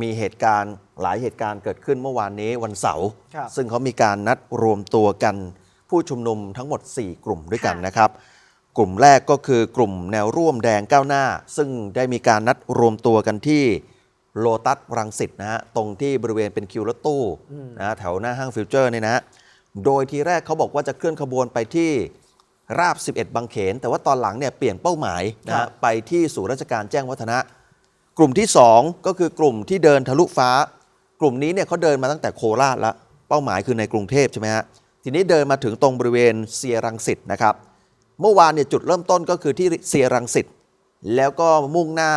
มีเหตุการณ์หลายเหตุการณ์เกิดขึ้นเมื่อวานนี้วันเสาร์ครับ ซึ่งเขามีการนัดรวมตัวกันผู้ชุมนุมทั้งหมด 4 กลุ่มด้วยกันนะครับ กลุ่มแรกก็คือกลุ่มแนวร่วมแดงก้าวหน้า ซึ่งได้มีการนัดรวมตัวกันที่โลตัสรังสิตนะฮะตรงที่บริเวณเป็นคิวรถตู้นะฮะแถวหน้าห้างฟิวเจอร์เนี่ยนะฮะโดยทีแรกเขาบอกว่าจะเคลื่อนขบวนไปที่ราบ 11 บางเขน แต่ว่าตอนหลังเนี่ยเปลี่ยนเป้าหมายนะครัฮะบ ไปที่ศูนย์ราชการแจ้งวัฒนะ กลุ่มที่ 2 ก็คือกลุ่มที่เดินทะลุฟ้า กลุ่มนี้เนี่ยเขาเดินมาตั้งแต่โคราชแล้วเป้าหมายคือในกรุงเทพใช่ไหมฮะทีนี้เดินมาถึงตรงบริเวณเซียรังสิตนะครับเมื่อวานเนี่ยจุดเริ่มต้นก็คือที่เซียรังสิตแล้วก็มุ่งหน้า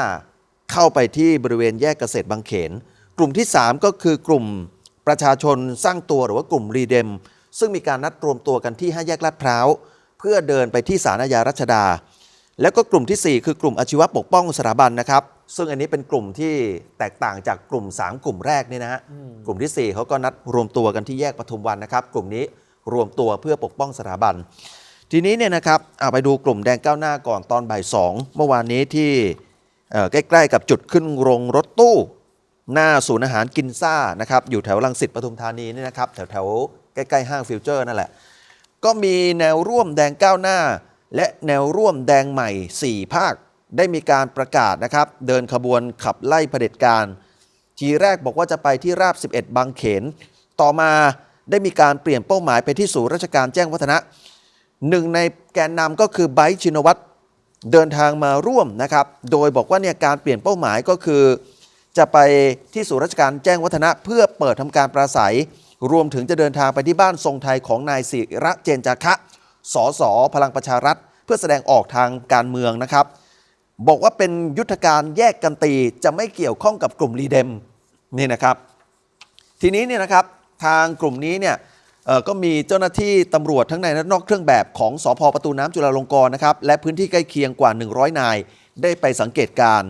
เข้าไปที่บริเวณแยกเกษตรบางเขน กลุ่มที่ 3 ก็คือกลุ่มประชาชนสร้างตัวหรือว่ากลุ่มรีเดม ซึ่งมีการนัดรวมตัวกันที่ห้าแยกลาดพร้าวเพื่อเดินไปที่ศาลอาญารัชดา แล้วก็กลุ่มทีสี่ 4 คือกลุ่มอาชีวะปกป้องสถาบันนะครับ ซึ่งอันนี้เป็นกลุ่มที่แตกต่างจากกลุ่ม 3 กลุ่มแรกนี่นะฮะกลุ่มทีสี่ 4เขาก็นัดรวมตัวกันที่แยกปทุมวันนะครับ กลุ่มนี้รวมตัวเพื่อปกป้องสถาบัน ทีนี้เนี่ยนะครับเอาไปดูกลุ่มแดงก้าวหน้าก่อนตอนบ่ายสองเมื่อวานนี้ที่เอ่อใกล้ๆกับจุดขึ้นโรงรถตู้หน้าศูนย์อาหารกินซ่านะครับอยู่แถวลังสิตปทุมธานีนี่นะครับแถวๆใกล้ๆห้างฟิวเจอร์นั่นแหละ ก็มีแนวร่วมแดงก้าวหน้า และแนวร่วมแดงใหม่ 4 ภาค ได้มีการประกาศนะครับ เดินขบวนขับไล่เผด็จการ ทีแรกบอกว่าจะไปที่ราบ 11 บางเขน ต่อมาได้มีการเปลี่ยนเป้าหมายไปที่ศูนย์ราชการแจ้งวัฒนะหนึ่งในแกนนำก็คือไบชินวัตรเดินทางมาร่วมนะครับ โดยบอกว่าเนี่ยการเปลี่ยนเป้าหมายก็คือ จะไปที่ศูนย์ราชการแจ้งวัฒนะ เพื่อเปิดทำการปราศัย รวมถึงจะเดินทางไปที่บ้านทรงไทยของนายศิระเจนจาคะสสพลังประชารัฐ เพื่อแสดงออกทางการเมืองนะครับ บอกว่าเป็นยุทธการแยกกันตีจะไม่เกี่ยวข้องกับกลุ่มรีเดมนี่นะครับ ทีนี้เนี่ยนะครับทางกลุ่มนี้เนี่ยก็มีเจ้าหน้าที่ตำรวจทั้งในและนอกเครื่องแบบของสพประตูน้ำจุฬาลงกรณ์นะครับและพื้นที่ใกล้เคียงกว่า 100 นาย ได้ไปสังเกตการณ์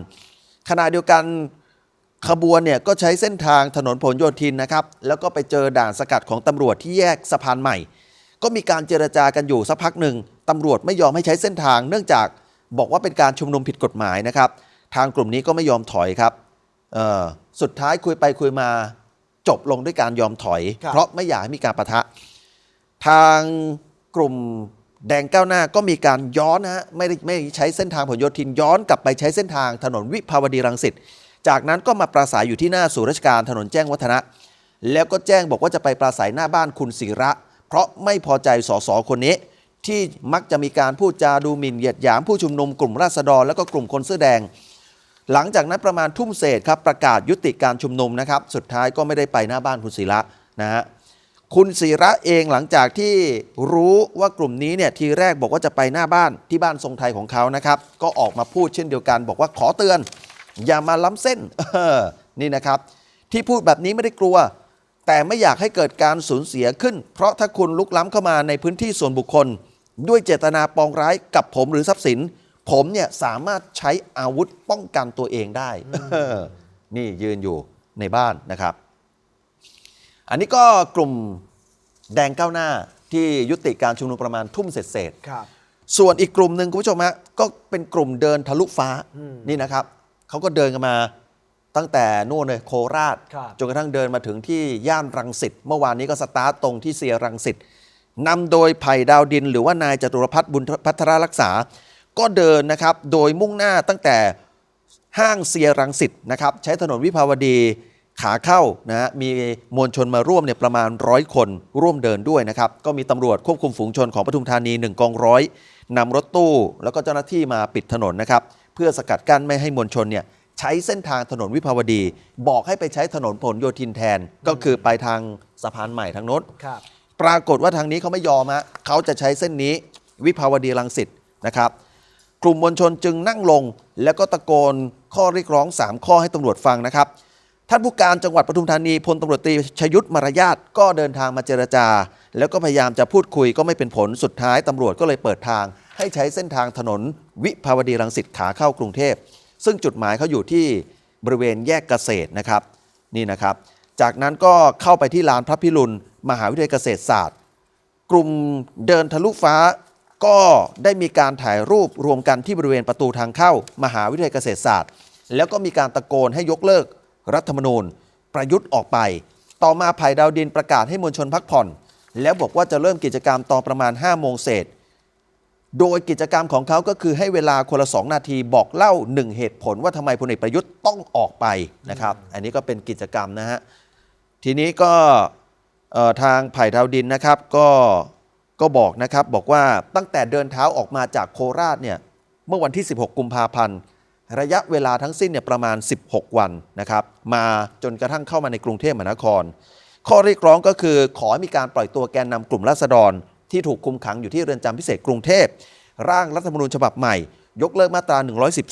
ขณะเดียวกันขบวนเนี่ยก็ใช้เส้นทางถนนผลโยธินนะครับแล้วก็ไปเจอด่านสกัดของตำรวจที่แยกสะพานใหม่ ก็มีการเจรจากันอยู่สักพักหนึ่งตำรวจไม่ยอมให้ใช้เส้นทางเนื่องจาก บอกว่าเป็นการชุมนุมผิดกฎหมายนะครับ ทางกลุ่มนี้ก็ไม่ยอมถอยครับเอ่อสุดท้ายคุยไปคุยมาจบลงด้วยการยอมถอยครับเพราะไม่อยากให้มีการประทะ ทางกลุ่มแดงก้าวหน้าก็มีการย้อนนะฮะไม่ได้ไม่ได้ใช้เส้นทางผลโยธินย้อนกลับไปใช้เส้นทางถนนวิภาวดีรังสิตจากนั้นก็มาปราศัยอยู่ที่หน้าศูนย์ราชการถนนแจ้งวัฒนะ แล้วก็แจ้งบอกว่าจะไปปราศัยหน้าบ้านคุณศิระ เพราะไม่พอใจสสคนนี้ ที่มักจะมีการพูดจาดูหมิ่นเหยียดหยามผู้ชุมนุมกลุ่มราษฎรแล้วก็กลุ่มคนเสื้อแดง หลังจากนั้นประมาณทุ่มเศษครับประกาศยุติการชุมนุมนะครับ สุดท้ายก็ไม่ได้ไปหน้าบ้านคุณศิระนะฮะคุณศิระเองหลังจากที่รู้ว่ากลุ่มนี้เนี่ยทีแรกบอกว่าจะไปหน้าบ้านที่บ้านทรงไทยของเขานะครับ ก็ออกมาพูดเช่นเดียวกัน บอกว่าขอเตือน อย่ามาล้ำเส้นออนี่นะครับ ที่พูดแบบนี้ไม่ได้กลัว แต่ไม่อยากให้เกิดการสูญเสียขึ้น เพราะถ้าคุณลุกล้ำเข้ามาในพื้นที่ส่วนบุคคล ด้วยเจตนาปองร้ายกับผมหรือทรัพย์สิน ผมเนี่ยสามารถใช้อาวุธป้องกันตัวเองได้เออนี่ยืนอยู่ในบ้านนะครับ อันนี้ก็กลุ่มแดงก้าวหน้าที่ยุติการชุมนุมประมาณทุ่มเศษๆครับส่วนอีกกลุ่มหนึ่งคุณผู้ชมฮะก็เป็นกลุ่มเดินทะลุฟ้าอืมนี่นะครับเขาก็เดินกันมาตั้งแต่นู่นเลยโคราชครับจนกระทั่งเดินมาถึงที่ย่านรังสิตเมื่อวานนี้ก็สตาร์ตตรงที่เซียรังสิต นำโดยไผ่ดาวดิน หรือว่านายจตุรพัฒน์บุญพัทรรักษา ก็เดินนะครับ โดยมุ่งหน้าตั้งแต่ห้างเซียรังสิตนะครับ ใช้ถนนวิภาวดีขาเข้านะฮะมีมวลชนมาร่วมเนี่ยประมาณร้อยคนร่วมเดินด้วยนะครับ ก็มีตำรวจควบคุมฝูงชนของปทุมธานี 1 กองร้อยนำรถตู้ แล้วก็เจ้าหน้าที่มาปิดถนนนะครับ เพื่อสกัดกั้นไม่ให้มวลชนเนี่ยใช้เส้นทางถนนวิภาวดี บอกให้ไปใช้ถนนผลโยธินแทนก็คือไปทางสะพานใหม่ทางโน้น ปรากฏว่าทางนี้เขาไม่ยอมฮะเขาจะใช้เส้นนี้วิภาวดีรังสิตนะครับ กลุ่มมวลชนจึงนั่งลง แล้วก็ตะโกนข้อเรียกร้อง 3 ข้อให้ตำรวจฟังนะครับ ท่านผู้การจังหวัดปทุมธานีพลตำรวจตรีชยุทธมารยาทก็เดินทางมาเจรจา แล้วก็พยายามจะพูดคุยก็ไม่เป็นผลสุดท้ายตำรวจก็เลยเปิดทาง ให้ใช้เส้นทางถนน วิภาวดีรังสิตขาเข้ากรุงเทพซึ่งจุดหมายเขาอยู่ที่บริเวณแยกเกษตรนะครับ นี่นะครับ จากนั้นก็เข้าไปที่ลานพระพิรุณมหาวิทยาลัยเกษตรศาสตร์ กลุ่มเดินทะลุฟ้าก็ได้มีการถ่ายรูปรวมกันที่บริเวณประตูทางเข้ามหาวิทยาลัยเกษตรศาสตร์ แล้วก็มีการตะโกนให้ยกเลิก รัฐธรรมนูญ ประยุทธ์ออกไป ต่อมาไผ่ดาวดินประกาศให้มวลชนพักผ่อน แล้วบอกว่าจะเริ่มกิจกรรมตอนประมาณ5โมงเศษโดยกิจกรรมของเขาก็คือให้เวลาคนละ2นาทีบอกเล่า 1 เหตุผลว่าทำไมพลเอกประยุทธ์ต้องออกไปนะครับ อันนี้ก็เป็นกิจกรรมนะฮะ ทีนี้ก็ทางไผ่ดาวดินนะครับก็ก็บอกนะครับบอกว่าตั้งแต่เดินเท้าออกมาจากโคราชเนี่ยเมื่อวันที่ 16 กุมภาพันธ์ระยะเวลาทั้งสิ้นเนี่ยประมาณ 16 วันนะครับ มาจนกระทั่งเข้ามาในกรุงเทพมหานคร ข้อเรียกร้องก็คือขอให้มีการปล่อยตัวแกนนำกลุ่มราษฎร ที่ถูกคุมขังอยู่ที่เรือนจำพิเศษกรุงเทพ ร่างรัฐธรรมนูญฉบับใหม่ ยกเลิกมาตรา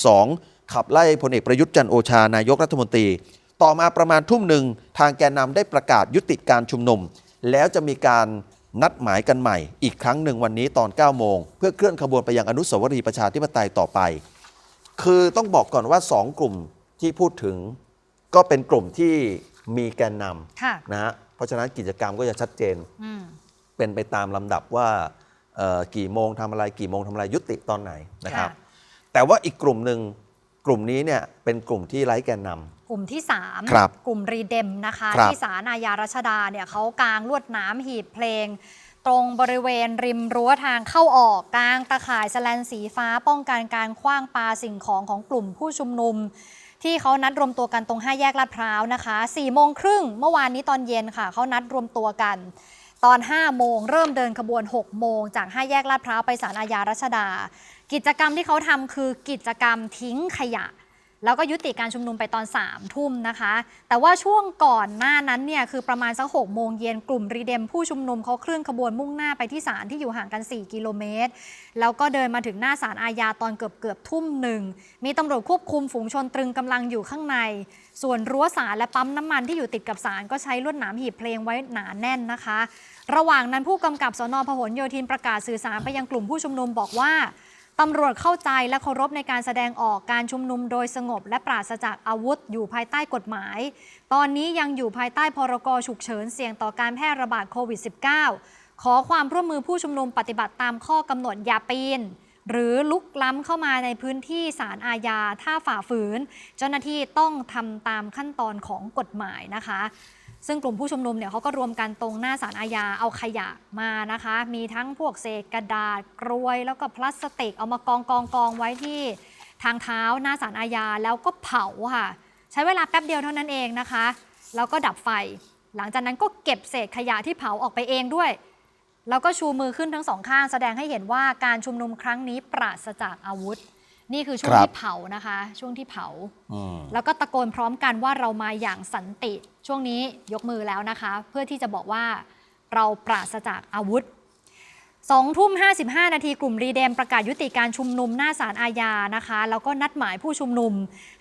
112 ขับไล่พลเอกประยุทธ์จันโอชานายกรัฐมนตรี ต่อมาประมาณทุ่มหนึ่งทางแกนนำได้ประกาศยุติการชุมนุม แล้วจะมีการนัดหมายกันใหม่ อีกครั้งหนึ่งวันนี้ตอน 9 โมง เพื่อเคลื่อนขบวนไปยังอนุสาวรีย์ประชาธิปไตยต่อไป คือต้องบอกก่อนว่า 2 กลุ่มที่พูดถึง ก็เป็นกลุ่มที่มีแกนนค่ะำนะฮะเพราะฉะนั้นกิจกรรมก็จะชัดเจนอืมเป็นไปตามลำดับว่าเอ่อกี่โมงทำอะไรกี่โมงทำอะไรยุติตอนไหนนะครับค่ะแต่ว่าอีกกลุ่มหนึ่ง กลุ่มนี้เนี่ยเป็นกลุ่มที่ไร้แกนนำ กลุ่มที่ 3 ครับกลุ่มรีเดมนะคะ ครับที่สารอาญารัชดาเนี่ยเขากางลวดหน้ำหีบเพลง ตรงบริเวณริมรั้วทางเข้าออกกลางตะข่ายแสแลนสีฟ้าป้องกันการคว้างปาสิ่งของของกลุ่มผู้ชุมนุม ที่เขานัดรวมตัวกันตรง 5 แยกลาดพร้าวนะคะ4โมงครึ่งเมื่อวานนี้ตอนเย็นค่ะ เขานัดรวมตัวกัน ตอน 5 โมงเริ่มเดินขบวน 6 โมงจาก 5 แยกลาดพร้าวไปศาลอาญารัชดา กิจกรรมที่เขาทำคือกิจกรรมทิ้งขยะ แล้วก็ยุติการชุมนุมไปตอน3ามทุ่มนะคะ แต่ว่าช่วงก่อนหน้านั้นเนี่ยคือประมาณสักหกโมงเย็นกลุ่มรีเดมผู้ชุมนุมเขาเคลื่อนขบวนมุ่งหน้าไปที่ศาลที่อยู่ห่างกัน 4 กิโลเมตร แล้วก็เดินมาถึงหน้าศาลอาญาตอนเกือบเกือบทุ่มหนึ่ง มีตำรวจควบคุมฝูงชนตรึงกำลังอยู่ข้างใน ส่วนรั้วศาลและปั๊มน้ำมันที่อยู่ติดกับศาลก็ใช้ลวดหนามหีบเพลงไว้หนาแน่นนะคะ ระหว่างนั้นผู้กำกับสนพหลโยธินประกาศสื่อสารไปยังกลุ่มผู้ชุมนุมบอกว่า ตำรวจเข้าใจและเคารพในการแสดงออกการชุมนุมโดยสงบ และปราศจากอาวุธอยู่ภายใต้กฎหมาย ตอนนี้ยังอยู่ภายใต้พรกฉุกเฉินเสี่ยงต่อการแพร่ระบาดโควิด -19 ขอความร่วมมือผู้ชุมนุมปฏิบัติตามข้อกำหนดอย่าปีน หรือลุกล้ำเข้ามาในพื้นที่ศาลอาญาถ้าฝ่าฝืน เจ้าหน้าที่ต้องทำตามขั้นตอนของกฎหมายนะคะ ซึ่งกลุ่มผู้ชุมนุมเนี่ยเขาก็รวมกันตรงหน้าศาลอาญาเอาขยะมานะคะ มีทั้งพวกเศษกระดาษกรวยแล้วก็พลาสติกเอามากองกองกองไว้ที่ทางเท้าหน้าศาลอาญาแล้วก็เผาค่ะ ใช้เวลาแป๊บเดียวเท่านั้นเองนะคะ แล้วก็ดับไฟ หลังจากนั้นก็เก็บเศษขยะที่เผาออกไปเองด้วย แล้วก็ชูมือขึ้นทั้งสองข้างแสดงให้เห็นว่าการชุมนุมครั้งนี้ปราศจากอาวุธ นี่คือช่วงครับที่เผานะคะ ช่วงที่เผา อืม แล้วก็ตะโกนพร้อมกันว่าเรามาอย่างสันติ ช่วงนี้ยกมือแล้วนะคะ เพื่อที่จะบอกว่าเราปราศจากอาวุธ 2ทุ่ม 55 นาทีกลุ่มรีเดมประกาศยุติการชุมนุมหน้าศาลอาญานะคะ แล้วก็นัดหมายผู้ชุมนุม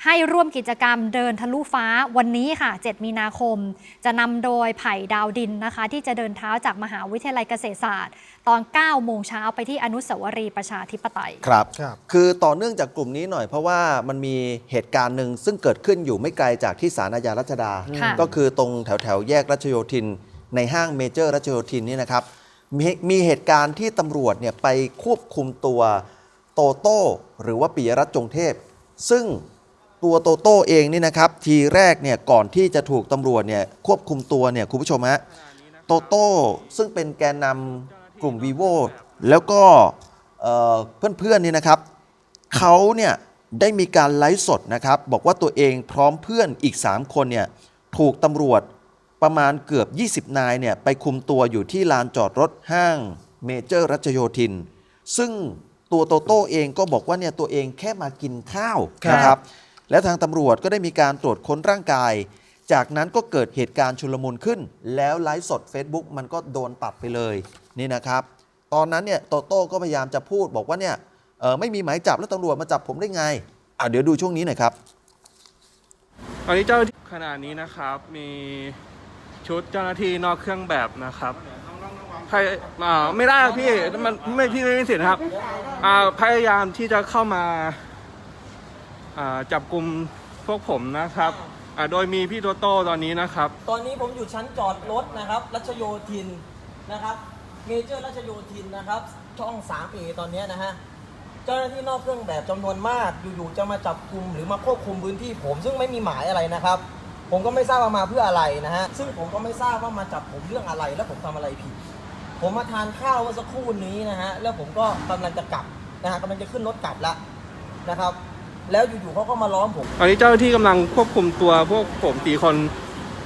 ให้ร่วมกิจกรรมเดินทะลุฟ้าวันนี้ค่ะ 7 มีนาคม จะนำโดยไผ่ดาวดินนะคะ ที่จะเดินเท้าจากมหาวิทยาลัยเกษตรศาสตร์ ตอน 9 โมงเช้าไปที่อนุสาวรีย์ประชาธิปไตย ครับ ครับคือต่อเนื่องจากกลุ่มนี้หน่อยเพราะว่ามันมีเหตุการณ์หนึ่งซึ่งเกิดขึ้นอยู่ไม่ไกลจากที่ศาลอาญารัชดา ค่ะ ก็คือตรงแถวแถวๆแยกรัชโยธิน ในห้างเมเจอร์รัชโยธินนี่นะครับ มีมีเหตุการณ์ที่ตำรวจเนี่ยไปควบคุมตัวโตโต้หรือว่าปิยรัตน์จงเทพ ซึ่งตัวโตโต้เองนี่นะครับ ทีแรกเนี่ยก่อนที่จะถูกตำรวจเนี่ยควบคุมตัวเนี่ยคุณผู้ชมฮะโตโต้ซึ่งเป็นแกนนำกลุ่ม vivo แล้วก็เอ่อเพื่อนๆนี่นะครับเขาเนี่ยได้มีการไลฟ์สดนะครับ บอกว่าตัวเองพร้อมเพื่อนอีก 3 คนเนี่ยถูกตำรวจ ประมาณเกือบ 20 นายเนี่ยไปคุมตัวอยู่ที่ลานจอดรถห้างเมเจอร์รัชโยธิน ซึ่งตัวโตโต้เองก็บอกว่าเนี่ยตัวเองแค่มากินข้าวครับนะครับ และทางตำรวจก็ได้มีการตรวจค้นร่างกาย จากนั้นก็เกิดเหตุการณ์ชุลมุนขึ้น แล้วไลฟ์สด Facebook มันก็โดนตัดไปเลยนี่นะครับ ตอนนั้นเนี่ยโตโต้ก็พยายามจะพูดบอกว่าเนี่ยเอ่อไม่มีหมายจับแล้วตำรวจมาจับผมได้ไงอะเดี๋ยวดูช่วงนี้หน่อยครับตอนนี้เจ้าหน้าที่ขณะนี้นะครับมี ชุดเจ้าหน้าที่นอกเครื่องแบบนะครับใครอ่าไม่ได้ครับพี่มันไม่พี่ไม่มีสิทธิ์นะครับอ่าพยายามที่จะเข้ามาอ่าจับกลุ่มพวกผมนะครับอ่าโดยมีพี่โตโต้ตอนนี้นะครับ ตอนนี้ผมอยู่ชั้นจอดรถนะครับ รัชโยธินนะครับเมเจอร์รัชโยธินนะครับ ช่อง3เอตอนนี้นะฮะเจ้าหน้าที่นอกเครื่องแบบจำนวนมากอยู่ๆจะมาจับกลุ่มหรือมาควบคุมพื้นที่ผม ซึ่งไม่มีหมายอะไรนะครับ ผมก็ไม่ทราบว่ามาเพื่ออะไรนะฮะ ซึ่งผมก็ไม่ทราบว่ามาจับผมเรื่องอะไร แล้วผมทำอะไรผิด ผมมาทานข้าวเมื่อสักครู่นี้นะฮะ แล้วผมก็กำลังจะกลับนะฮะกำลังจะขึ้นรถกลับแล้วนะครับ แล้วอยู่ๆเขาก็มาล้อมผม ตอนนี้เจ้าหน้าที่กำลังควบคุมตัวพวกผมสี่คน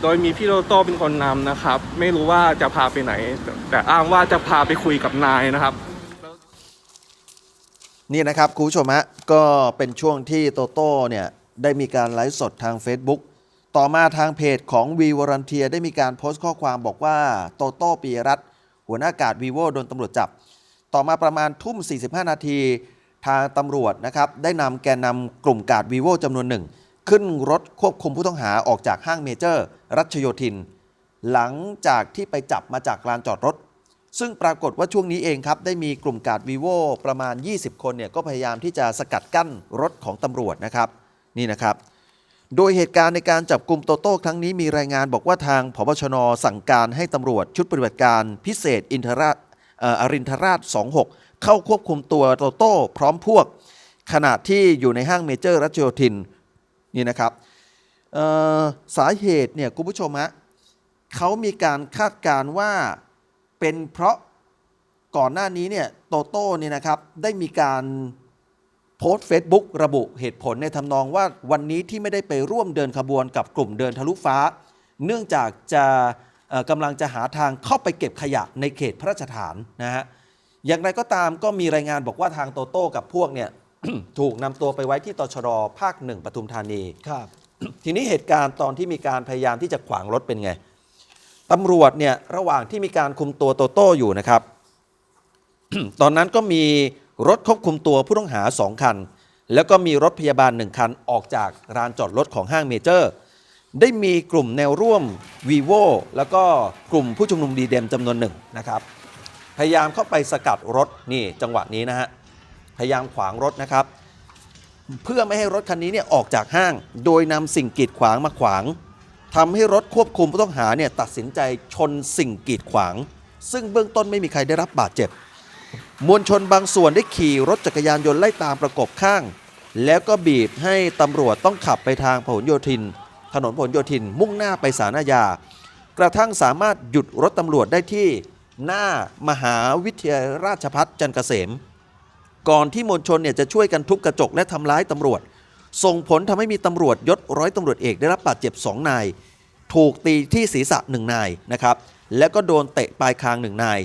โดยมีพี่โตโต้เป็นคนนำนะครับ ไม่รู้ว่าจะพาไปไหนแต่แต่อ้างว่าจะพาไปคุยกับนายนะครับนี่นะครับคุณผู้ชมฮะก็เป็นช่วงที่โตโต้เนี่ยได้มีการไลฟ์สดทาง Facebook ต่อมาทางเพจของวีวอรันเทียได้มีการโพสต์ข้อความบอกว่าโตโต้ปีรัตหัวหน้ากาดวีโวโดนตำรวจจับ ต่อมาประมาณทุ่ม 45 นาทีทางตำรวจนะครับได้นำแกนนำกลุ่มกาดวีโวจำนวนหนึ่ง ขึ้นรถควบคุมผู้ต้องหาออกจากห้างเมเจอร์ รัชโยธิน หลังจากที่ไปจับมาจากลานจอดรถ ซึ่งปรากฏว่าช่วงนี้เองครับได้มีกลุ่มกาดวีโวประมาณ 20 คนเนี่ยก็พยายามที่จะสกัดกั้นรถของตำรวจนะครับนี่นะครับ โดยเหตุการณ์ในการจับกลุ่มโตโต้ครั้งนี้มีรายงานบอกว่าทางพบชนสั่งการให้ตำรวจชุดปฏิบัติการพิเศษอินทราชอออรินทราช 26 เข้าควบคุมตัวโตโต้พร้อมพวก ขณะที่อยู่ในห้างเมเจอร์รัชโยธินนี่นะครับสาเหตุเนี่ยคุณผู้ชมฮะเขามีการคาดการณ์ว่าเป็นเพราะก่อนหน้านี้เนี่ยโตโต้เนี่ยนะครับได้มีการ โพสต์ Facebook ระบุเหตุผลในทำนองว่าวันนี้ที่ไม่ได้ไปร่วมเดินขบวนกับกลุ่มเดินทะลุฟ้า เนื่องจากจะเอ่อกำลังจะหาทางเข้าไปเก็บขยะในเขตพระราชฐานนะฮะอย่างไรก็ตามก็มีรายงานบอกว่าทางโตโต้กับพวกเนี่ยถูกนำตัวไปไว้ที่ตชรภาคหนึ่งปทุมธานีครับ ทีนี้เหตุการณ์ตอนที่มีการพยายามที่จะขวางรถเป็นไงตำรวจเนี่ยระหว่างที่มีการคุมตัวโตโต้อยู่นะครับ ตอนนั้นก็มี รถควบคุมตัวผู้ต้องหา 2 คัน แล้วก็มีรถพยาบาล 1 คันออกจากลานจอดรถของห้างเมเจอร์ ได้มีกลุ่มแนวร่วม v ี v o แล้วก็กลุ่มผู้ชุมนุมดีเดมจำนวนหนึ่งนะครับ พยายามเข้าไปสกัดรถนี่จังหวะนี้นะฮะพยายามขวางรถนะครับ เพื่อไม่ให้รถคันนี้เนี่ยออกจากห้าง โดยนำสิ่งกีดขวางมาขวางทำให้รถควบคุมผู้ต้องหาเนี่ยตัดสินใจชนสิ่งกีดขวาง ซึ่งเบื้องต้นไม่มีใครได้รับบาดเจ็บ มวลชนบางส่วนได้ขี่รถจักรยานยนต์ไล่ตามประกบข้าง แล้วก็บีบให้ตำรวจต้องขับไปทางพหลโยธิน ถนนพหลโยธินมุ่งหน้าไปสารอาญากระทั่งสามารถหยุดรถตำรวจได้ที่หน้ามหาวิทยาลัยราชพัฒจันเกษม ก่อนที่มวลชนเนี่ยจะช่วยกันทุบกระจกและทำร้ายตำรวจ ส่งผลทำให้มีตำรวจยศร้อยตำรวจเอกได้รับบาดเจ็บ2นาย ถูกตีที่ศีรษะ1นายนะครับ และก็โดนเตะปลายคาง1นาย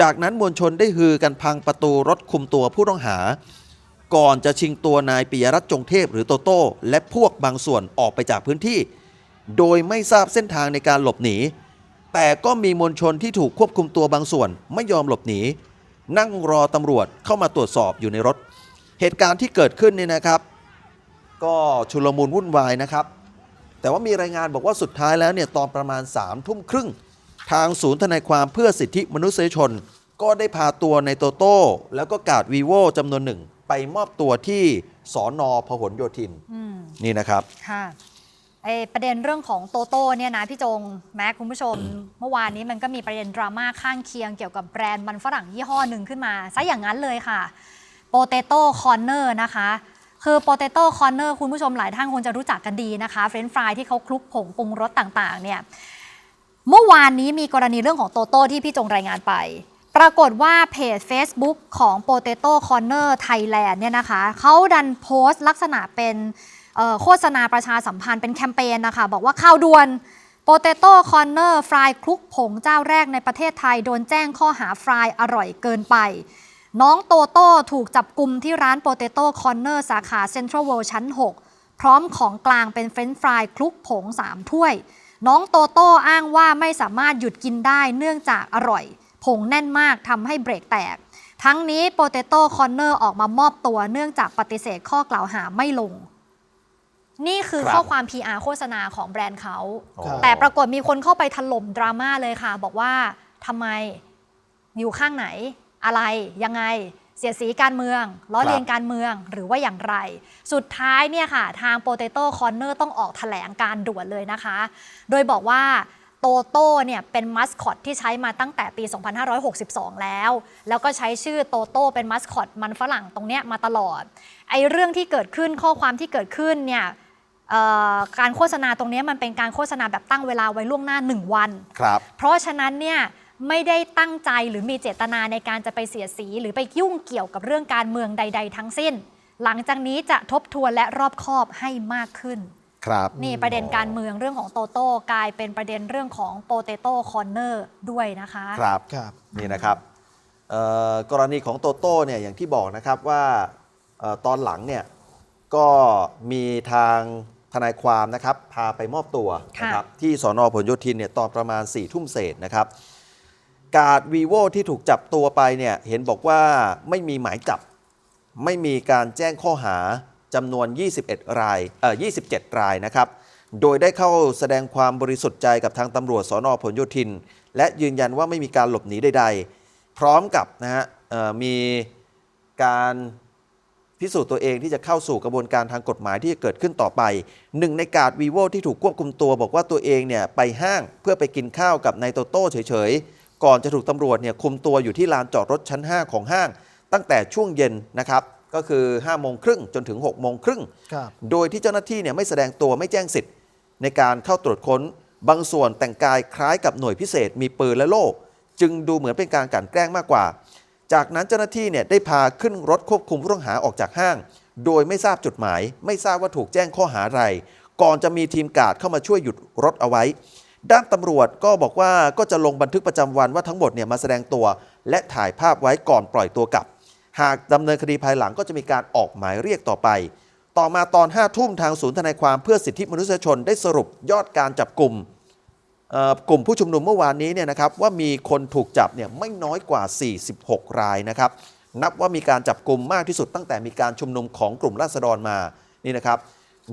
จากนั้นมวลชนได้ฮือกันพังประตูรถคุมตัวผู้ต้องหา ก่อนจะชิงตัวนายปิยรัตน์จงเทพหรือโตโต้ และพวกบางส่วนออกไปจากพื้นที่ โดยไม่ทราบเส้นทางในการหลบหนี แต่ก็มีมวลชนที่ถูกควบคุมตัวบางส่วนไม่ยอมหลบหนี นั่งรอตำรวจเข้ามาตรวจสอบอยู่ในรถ เหตุการณ์ที่เกิดขึ้นนี่นะครับ ก็ชุลมุนวุ่นวายนะครับ แต่ว่ามีรายงานบอกว่าสุดท้ายแล้วเนี่ยตอนประมาณ3ามทุ่มครึ่ง ทางศูนย์ทนายความเพื่อสิทธิมนุษยชน ก็ได้พาตัวในโตโต้ แล้วก็กาดวีโวจำนวนหนึ่ง ไปมอบตัวที่สอนอพหลโยธิน อืมนี่นะครับ ค่ะไอประเด็นเรื่องของโตโต้เนี่ยนะพี่จงแม้คุณผู้ชม เมื่อวานนี้มันก็มีประเด็นดราม่าข้างเคียงเกี่ยวกับแบรนด์มันฝรั่งยี่ห้อหนึ่งขึ้นมาซะอย่างนั้นเลยค่ะ Potato Corner นะคะ คือ Potato Corner คุณผู้ชมหลายท่านคงจะรู้จักกันดีนะคะ เฟรนช์ฟรายที่เขาคลุกผงปรุงรสต่างๆเนี่ย เมื่อวานนี้มีกรณีเรื่องของโตโต้ที่พี่จงรายงานไป ปรากฏว่าเพจ Facebook ของ Potato Corner Thailand เนี่ยนะคะเขาดันโพสต์ลักษณะเป็นโฆษณาประชาสัมพันธ์เป็นแคมเปญนะคะ บอกว่าข่าวด่วน Potato Corner ฟรายคลุกผงเจ้าแรกในประเทศไทย โดนแจ้งข้อหาฟรายอร่อยเกินไป น้องโตโต้ถูกจับกลุ่มที่ร้าน Potato Corner สาขา Central World ชั้น 6 พร้อมของกลางเป็นเฟรนช์ฟรายคลุกผง 3 ถ้วย น้องโตโต้อ้างว่าไม่สามารถหยุดกินได้เนื่องจากอร่อย ผงแน่นมากทำให้เบรกแตก ทั้งนี้ Potato Corner ออกมามอบตัวเนื่องจากปฏิเสธข้อกล่าวหาไม่ลง นี่คือครับข้อความ PR โฆษณาของแบรนด์เขาครับแต่ปรากฏมีคนเข้าไปถล่มดราม่าเลยค่ะ บอกว่าทำไมอยู่ข้างไหน อะไรยังไงเสียดสีการเมืองล้อเลียนการเมืองหรือว่าอย่างไร สุดท้ายเนี่ยค่ะ ทาง Potato Corner ต้องออกแถลงการด่วนเลยนะคะ โดยบอกว่าโตโต้เนี่ยเป็นมัสคอตที่ใช้มาตั้งแต่ปี 2562 แล้ว แล้วก็ใช้ชื่อโตโต้เป็นมัสคอตมันฝรั่งตรงเนี้ยมาตลอด ไอ้เรื่องที่เกิดขึ้นข้อความที่เกิดขึ้นเนี่ยเอ่อการโฆษณาตรงเนี้ยมันเป็นการโฆษณาแบบตั้งเวลาไว้ล่วงหน้า 1 วันครับเพราะฉะนั้นเนี่ย ไม่ได้ตั้งใจหรือมีเจตนาในการจะไปเสียดสี หรือไปยุ่งเกี่ยวกับเรื่องการเมืองใด ๆ ทั้งสิ้น หลังจากนี้จะทบทวนและรอบคอบให้มากขึ้น ครับ นี่ประเด็นการเมืองเรื่องของโตโต้กลายเป็นประเด็นเรื่องของโปเตโต้คอนเนอร์ด้วยนะคะ ครับ ครับ นี่นะครับเอ่อกรณีของโตโต้เนี่ยอย่างที่บอกนะครับว่าเอ่อตอนหลังเนี่ยก็มีทางทนายความนะครับพาไปมอบตัวค่ะนะครับที่สอนอผลโยธินเนี่ยตอนประมาณ4ี่ทุ่มเศษนะครับ การ์ดวีโวที่ถูกจับตัวไปเนี่ยเห็นบอกว่าไม่มีหมายจับ ไม่มีการแจ้งข้อหาจำนวน 21 รายเอ่อ27 รายนะครับ โดยได้เข้าแสดงความบริสุทธิ์ใจกับทางตำรวจสอนอผลโยธิน และยืนยันว่าไม่มีการหลบหนีใดๆ พร้อมกับนะฮะมีการพิสูจน์ตัวเองที่จะเข้าสู่กระบวนการทางกฎหมายที่จะเกิดขึ้นต่อไปหนึ่งในกาดวีโวที่ถูกควบคุมตัว บอกว่าตัวเองเนี่ยไปห้างเพื่อไปกินข้าวกับนายโตโต้เฉยๆ ก่อนจะถูกตำรวจเนี่ยคุมตัวอยู่ที่ลานจอดรถชั้น 5 ของห้าง ตั้งแต่ช่วงเย็นนะครับก็คือ5โมงครึ่งจนถึง6โมงครึ่งครับโดยที่เจ้าหน้าที่เนี่ยไม่แสดงตัวไม่แจ้งสิทธิ์ ในการเข้าตรวจค้น บางส่วนแต่งกายคล้ายกับหน่วยพิเศษ มีปืนและโล่ จึงดูเหมือนเป็นการกลั่นแกล้งมากกว่า จากนั้นเจ้าหน้าที่เนี่ยได้พาขึ้นรถควบคุมผู้ต้องหาออกจากห้าง โดยไม่ทราบจุดหมาย ไม่ทราบว่าถูกแจ้งข้อหาอะไร ก่อนจะมีทีมการ์ดเข้ามาช่วยหยุดรถเอาไว้ ด้านตำรวจก็บอกว่าก็จะลงบันทึกประจำวันว่าทั้งหมดเนี่ยมาแสดงตัว และถ่ายภาพไว้ก่อนปล่อยตัวกลับ หากดำเนินคดีภายหลังก็จะมีการออกหมายเรียกต่อไป ต่อมาตอน5ทุ่มทางศูนย์ทนายความเพื่อสิทธิมนุษยชนได้สรุปยอดการจับกลุ่มกลุ่มผู้ชุมนุมเมื่อวานนี้เนี่ยนะครับว่ามีคนถูกจับเนี่ยไม่น้อยกว่า 46 รายนะครับ นับว่ามีการจับกลุ่มมากที่สุดตั้งแต่มีการชุมนุมของกลุ่มราษฎรมานี่นะครับ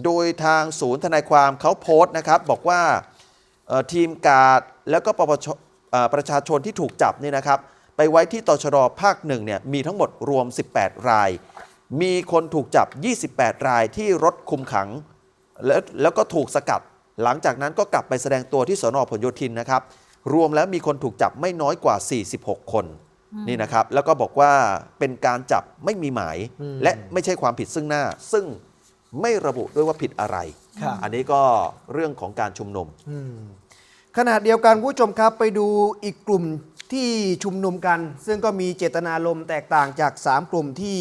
โดยทางศูนย์ทนายความเขาโพสต์นะครับบอกว่า ทีมการ์ดแล้วก็ปปชเอ่อประชาชนที่ถูกจับนี่นะครับ ไปไว้ที่ตชดภาคหนึ่งเนี่ยมีทั้งหมดรวม 18 ราย มีคนถูกจับ 28 รายที่รถคุมขัง แล้วแล้วก็ถูกสกัด หลังจากนั้นก็กลับไปแสดงตัวที่สนผลโยธินนะครับ รวมแล้วมีคนถูกจับไม่น้อยกว่า 46 คนนี่นะครับ แล้วก็บอกว่าเป็นการจับไม่มีหมายอืมและไม่ใช่ความผิดซึ่งหน้า ซึ่งไม่ระบุด้วยว่าผิดอะไร ครับ อันนี้ก็เรื่องของการชุมนุม อืมขณะเดียวกันคุณผู้ชมครับไปดูอีกกลุ่มที่ชุมนุมกัน ซึ่งก็มีเจตนารมณ์แตกต่างจาก 3 กลุ่มที่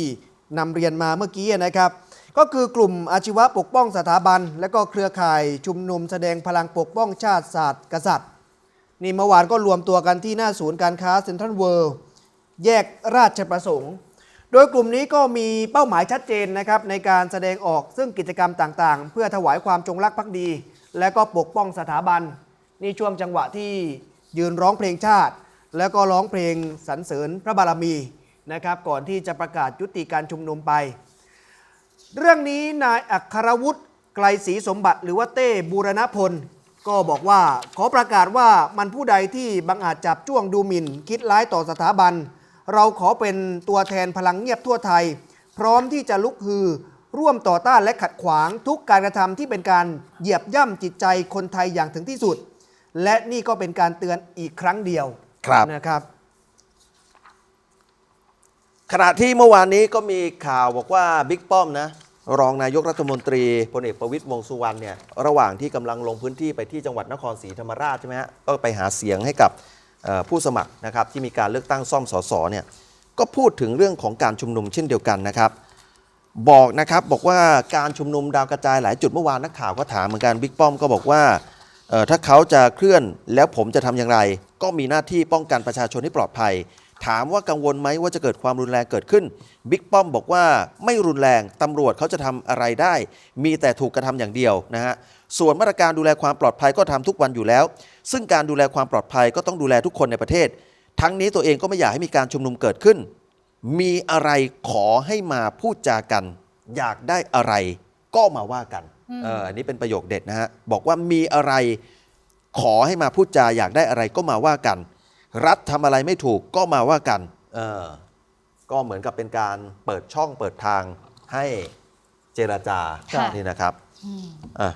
นำเรียนมาเมื่อกี้นะครับ ก็คือกลุ่มอาชีวะปกป้องสถาบัน และก็เครือข่ายชุมนุมแสดงพลังปกป้องชาติศาสตร์กษัตริย์ นี่เมื่อวานก็รวมตัวกันที่หน้าศูนย์การค้าเซ็นทรัลเวิลด์แยกราชประสงค์ โดยกลุ่มนี้ก็มีเป้าหมายชัดเจนนะครับในการแสดงออกซึ่งกิจกรรมต่างๆ เพื่อถวายความจงรักภักดี และก็ปกป้องสถาบัน นี่ช่วงจังหวะที่ยืนร้องเพลงชาติ แล้วก็ร้องเพลงสรรเสริญพระบารมีนะครับก่อนที่จะประกาศยุติการชุมนุมไป เรื่องนี้นายอัครวุฒิไกลศรีสมบัติหรือว่าเต้บูรณพล ก็บอกว่าขอประกาศว่ามันผู้ใดที่บังอาจจับจ้วงดูหมิ่น คิดร้ายต่อสถาบัน เราขอเป็นตัวแทนพลังเงียบทั่วไทย พร้อมที่จะลุกฮือ ร่วมต่อต้านและขัดขวางทุกการกระทำที่เป็นการเหยียบย่ำจิตใจคนไทยอย่างถึงที่สุด และนี่ก็เป็นการเตือนอีกครั้งเดียวครับนะครับ ขณะที่เมื่อวานนี้ก็มีข่าวบอกว่าบิ๊กป้อมนะรองนายกรัฐมนตรีพลเอกประวิตยวงษ์สุวรรณเนี่ยระหว่างที่กำลังลงพื้นที่ไปที่จังหวัดนครศรีธรรมราชใช่ไหมฮะก็ไปหาเสียงให้กับเอ่อ ผู้สมัครนะครับที่มีการเลือกตั้งซ่อมสสเนี่ยก็พูดถึงเรื่องของการชุมนุมเช่นเดียวกันนะครับ บอกนะครับบอกว่าการชุมนุมดาวกระจายหลายจุดเมื่อวานนักข่าวก็ถามเหมือนกันบิ๊กป้อมก็บอกว่าถ้าเขาจะเคลื่อนแล้วผมจะทำอย่างไร ก็มีหน้าที่ป้องกันประชาชนให้ปลอดภัย ถามว่ากังวลไหมว่าจะเกิดความรุนแรงเกิดขึ้นบิ๊กป้อมบอกว่าไม่รุนแรงตำรวจเขาจะทำอะไรได้ มีแต่ถูกกระทำอย่างเดียวนะฮะ ส่วนมาตรการดูแลความปลอดภัยก็ทำทุกวันอยู่แล้ว ซึ่งการดูแลความปลอดภัยก็ต้องดูแลทุกคนในประเทศ ทั้งนี้ตัวเองก็ไม่อยากให้มีการชุมนุมเกิดขึ้น มีอะไรขอให้มาพูดจากัน อยากได้อะไรก็มาว่ากันอืมเอออันนี้เป็นประโยคเด็ดนะฮะบอกว่ามีอะไรขอให้มาพูดจาอยากได้อะไรก็มาว่ากัน รัฐทำอะไรไม่ถูกก็มาว่ากันเออก็เหมือนกับเป็นการเปิดช่องเปิดทางให้เจรจาค่ะนี่นะครับอืมอะ